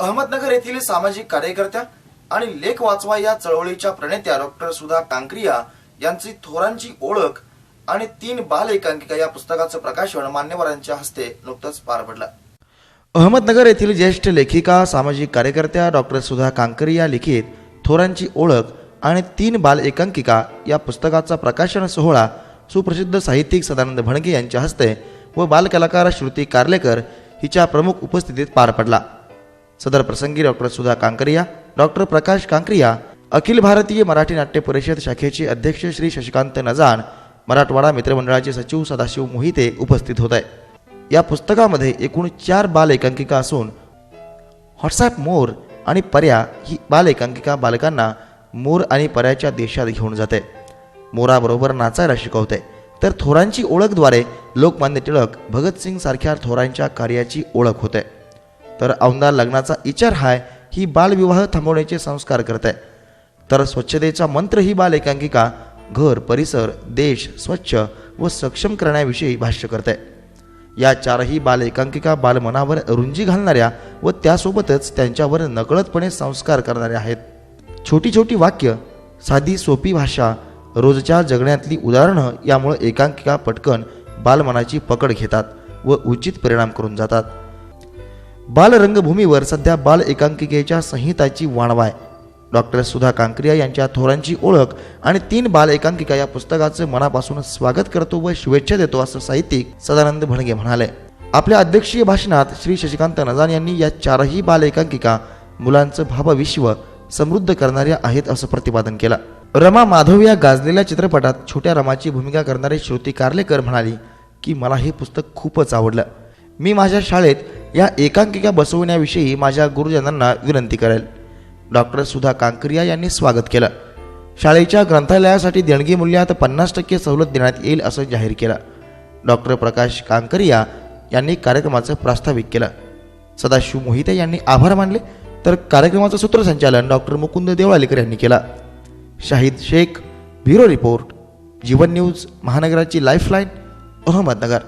अहमदनगर येथील सामाजिक कार्यकर्त्या आणि लेख वाचवा या चळवळीच्या प्रणेत्या डॉक्टर सुधा कांक्रिया यांची थोरांची ओळख आणि तीन बाल एकांकिका या पुस्तकाचं प्रकाशन मान्यवरांच्या हस्ते नुकतंच पार पडलं. अहमदनगर येथील ज्येष्ठ लेखिका सामाजिक कार्यकर्त्या डॉक्टर सुधा कांकरिया लिखित थोरांची ओळख आणि तीन बाल एकांकिका या पुस्तकाचा प्रकाशन सोहळा सुप्रसिद्ध साहित्यिक सदानंद भणगे यांच्या हस्ते व बालकलाकार श्रुती कार्लेकर हिच्या प्रमुख उपस्थितीत पार पडला. सदर प्रसंगी डॉक्टर सुधा कांकरिया डॉक्टर प्रकाश कांकरिया अखिल भारतीय मराठी नाट्य परिषद शाखेचे अध्यक्ष श्री शशिकांत नजान मराठवाडा मित्रमंडळाचे सचिव सदाशिव मोहिते उपस्थित होत आहे या पुस्तकामध्ये एकूण चार बाल एकांकिका असून व्हॉट्सॲप मोर आणि पर्या ही बाल एकांकिका बालकांना मोर आणि पर्याच्या देशात घेऊन जाते. मोराबरोबर नाचायला शिकवते. तर थोरांची ओळखद्वारे लोकमान्य टिळक भगतसिंग सारख्या थोरांच्या कार्याची ओळख होते. तर औंदा लग्नाचा इचार हाय ही बालविवाह थांबवण्याचे संस्कार करते तर स्वच्छतेचा मंत्र ही बाल एकांकिका घर परिसर देश स्वच्छ व सक्षम करण्याविषयी भाष्य करते या चारही बाल एकांकिका बालमनावर रुंजी घालणाऱ्या व त्यासोबतच त्यांच्यावर नकळतपणे संस्कार करणाऱ्या आहेत. छोटी छोटी वाक्य साधी सोपी भाषा रोजच्या जगण्यातली उदाहरणं यामुळे एकांकिका पटकन बालमनाची पकड घेतात व उचित परिणाम करून जातात. बालरंगभूमीवर सध्या बाल एकांकिकेच्या संहिताची वाणवाय. डॉक्टर सुधा कांकरिया यांच्या थोरांची ओळख आणि तीन बाल एकांकिका या पुस्तकाचं मनापासून स्वागत करतो व शुभेच्छा देतो असं साहित्यिक सदानंद भणगे म्हणाले. आपल्या अध्यक्षीय भाषणात श्री शशिकांत नजान यांनी या चारही बाल एकांकिका मुलांचं भावविश्व समृद्ध करणाऱ्या आहेत असं प्रतिपादन केलं. रमा माधव या गाजलेल्या चित्रपटात छोट्या रमाची भूमिका करणारे श्रुती कार्लेकर म्हणाली की मला हे पुस्तक खूपच आवडलं. मी माझ्या शाळेत या एकांकिका बसवण्याविषयी माझ्या गुरुजनांना विनंती करेल. डॉक्टर सुधा कांकरिया यांनी स्वागत केलं. शाळेच्या ग्रंथालयासाठी देणगी मूल्यात पन्नास टक्के सवलत देण्यात येईल असं जाहीर केलं. डॉक्टर प्रकाश कांकरिया यांनी कार्यक्रमाचं प्रास्ताविक केलं. सदाशिव मोहिते यांनी आभार मानले तर कार्यक्रमाचं सूत्रसंचालन डॉक्टर मुकुंद देवळालीकर यांनी केला. Shahid Shaikh bureau report Jeevan news महानगराची lifeline Ahmednagar.